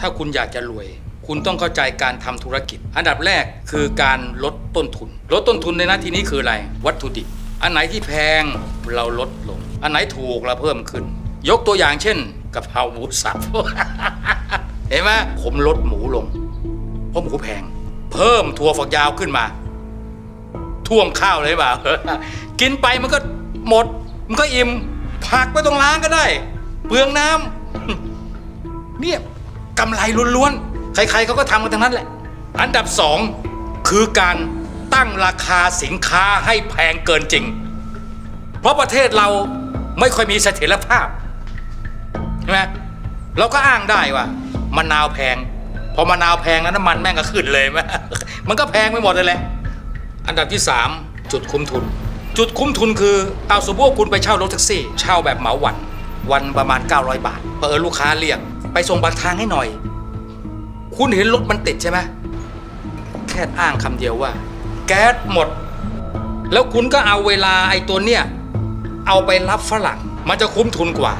ถ้าคุณอยากจะรวย คุณต้องเข้าใจการทำธุรกิจ อันดับแรกคือการลดต้นทุน ลดต้นทุนในหน้าที่นี้คืออะไร วัตถุดิบ อันไหนที่แพงเราลดลง อันไหนถูกเราเพิ่มขึ้น ยกตัวอย่างเช่นกะเพราหมูสับเห็นไหมผมลดหมูลงเพราะหมูแพง เพิ่มถั่วฝักยาวขึ้นมาท่วมข้าวเลยเปล่ากินไปมันก็หมด มันก็อิ่มผักไม่ต้องล้างก็ได้ เปลืองน้ำเนี่ย กำไรล้วนๆ ใครๆเขาก็ทำกันทั้งนั้นแหละ อันดับสองคือการตั้งราคาสินค้าให้แพงเกินจริง เพราะประเทศเราไม่ค่อยมีเสถียรภาพใช่ไหมเราก็อ้างได้ว่ามะนาวแพง พอมะนาวแพงแล้วน้ำมันแม่งก็ขึ้นเลยมันก็แพงไปหมดเลยแหละอันดับที่3จุดคุ้มทุน จุดคุ้มทุนคือเอาสมมติว่าคุณไปเช่ารถแท็กซี่ เช่าแบบเหมาวัน วันประมาณ 900 บาทเปิดลูกค้าเรียก ไปส่งปากทางให้หน่อย คุณเห็นรถมันติดใช่ไหมแค่อ้างคำเดียวว่า แก๊สหมด แล้วคุณก็เอาเวลาไอ้ตัวเนี้ยเอาไปรับฝรั่ง มันจะคุ้มทุนกว่า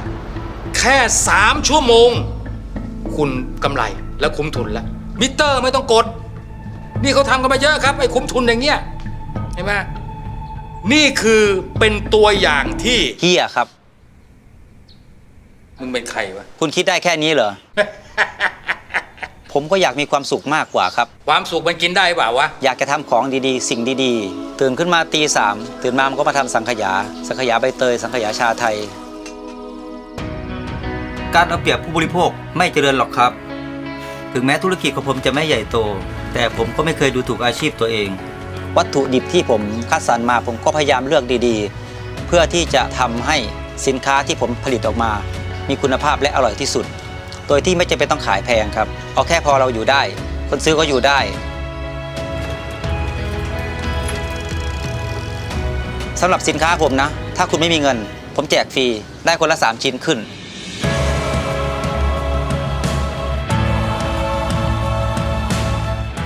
แค่3ชั่วโมง คุณกำไรแล้วคุ้มทุนแล้วมิเตอร์ไม่ต้องกด นี่เขาทำกันมาเยอะครับไอ้คุ้มทุนอย่างเงี้ยเห็นไหมนี่คือเป็นตัวอย่างที่เฮียครับ มึงเป็นใครวะ คุณคิดได้แค่นี้เหรอ ผมก็อยากมีความสุขมากกว่าครับ ความสุขมันกินได้เปล่าวะ อยากจะทำของดีๆ สิ่งดีๆ ตื่นขึ้นมาตีสามตื่นมามันก็มาทำสังขยา สังขยาใบเตย สังขยาชาไทย การเอาเปรียบผู้บริโภคไม่เจริญหรอกครับ ถึงแม้ธุรกิจของผมจะไม่ใหญ่โต แต่ผมก็ไม่เคยดูถูกอาชีพตัวเอง วัตถุดิบที่ผมคัดสรรมาผมก็พยายามเลือกดีๆ เพื่อที่จะทำให้สินค้าที่ผมผลิตออกมา มีคุณภาพและอร่อยที่สุด โดยที่ไม่จำเป็นต้องขายแพงครับ เอาแค่พอเราอยู่ได้ คนซื้อก็อยู่ได้ สำหรับสินค้าผมนะ ถ้าคุณไม่มีเงิน ผมแจกฟรี ได้คนละ 3 ชิ้นขึ้น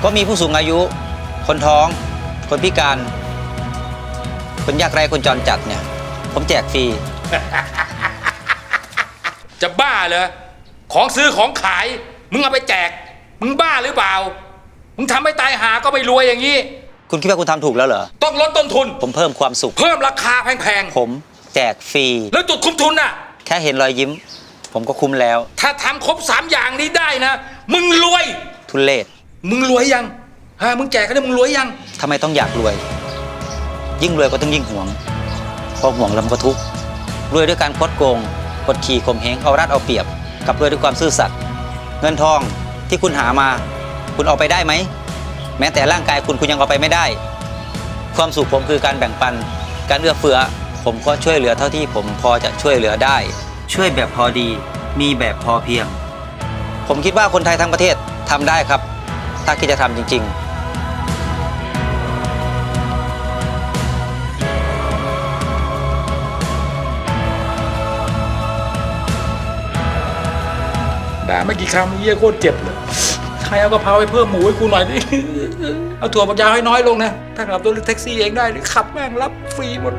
ก็มีผู้สูงอายุ คนท้อง คนพิการ คนยากไร้คนจรจัดเนี่ย ผมแจกฟรี จะบ้าเหรอของซื้อของขาย มึงเอาไปแจก มึงบ้าหรือเปล่า มึงทำให้ตายหาก็ไม่รวยอย่างนี้ คุณคิดว่าคุณทำถูกแล้วเหรอ ต้องลดต้นทุน ผมเพิ่มความสุข เพิ่มราคาแพงผมแจกฟรี ๆ แล้วจุดคุ้มทุนน่ะ แค่เห็นรอยยิ้ม ผมก็คุ้มแล้ว ถ้าทำครบสามอย่างนี้ได้นะ มึงรวย ทุเลศมึงรวยยังฮะมึงแจกกันได้มึงรวยยัง ทำไมต้องอยากรวย ยิ่งรวยก็ต้องยิ่งหวง พอหวงแล้วมันก็ทุกข์รวยด้วยการคดโกง กดขี่ข่มเหงเอารัดเอาเปรียบ กับรวยด้วยความซื่อสัตย์เงินทองที่คุณหามา คุณเอาไปได้ไหมแม้แต่ร่างกายคุณคุณยังเอาไปไม่ได้ ความสุขผมคือการแบ่งปัน การเอื้อเฟื้อผมก็ช่วยเหลือเท่าที่ผมพอจะช่วยเหลือได้ ช่วยแบบพอดีมีแบบพอเพียง ผมคิดว่าคนไทยทั้งประเทศทำได้ครับ ถ้าคิดจะทำจริง ๆ ด่าไม่กี่คำเยี่ยโคตรเจ็บเลยใครเอากะเพราไปเพิ่มหมูให้กูหน่อยดิเอาถั่วฝักยาวให้น้อยลงนะ ถ้าขับรถแท็กซี่เองได้ขับแม่งรับฟรีหมด